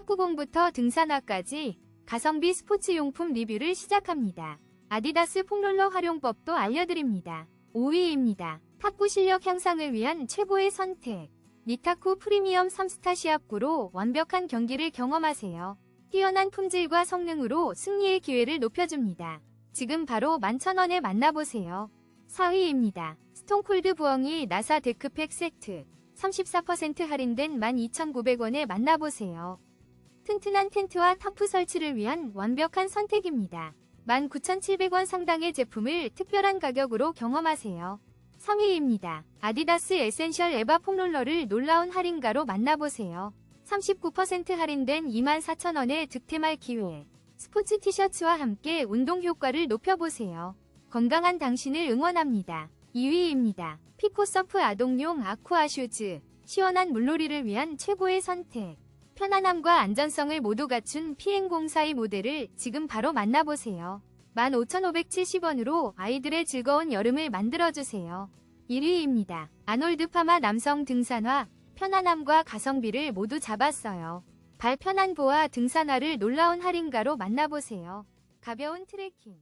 탑90부터 등산화까지 가성비 스포츠용품 리뷰를 시작합니다. 아디다스 폼롤러 활용법도 알려드립니다. 5위입니다. 탁구 실력 향상을 위한 최고의 선택. 니타쿠 프리미엄 3스타 시합구로 완벽한 경기를 경험하세요. 뛰어난 품질과 성능으로 승리의 기회를 높여줍니다. 지금 바로 11,000원에 만나보세요. 4위입니다. 스톤콜드 부엉이 나사 데크팩 세트 34% 할인된 12,900원에 만나보세요. 튼튼한 텐트와 타프 설치를 위한 완벽한 선택입니다. 19,700원 상당의 제품을 특별한 가격으로 경험하세요. 3위입니다. 아디다스 에센셜 에바 폼롤러를 놀라운 할인가로 만나보세요. 39% 할인된 24,000원의 득템할 기회. 스포츠 티셔츠와 함께 운동 효과를 높여보세요. 건강한 당신을 응원합니다. 2위입니다. 피코서프 아동용 아쿠아 슈즈. 시원한 물놀이를 위한 최고의 선택. 편안함과 안전성을 모두 갖춘 피행공사의 모델을 지금 바로 만나보세요. 15,570원으로 아이들의 즐거운 여름을 만들어주세요. 1위입니다. 아놀드 파마 남성 등산화. 편안함과 가성비를 모두 잡았어요. 발 편안보와 등산화를 놀라운 할인가로 만나보세요. 가벼운 트레킹.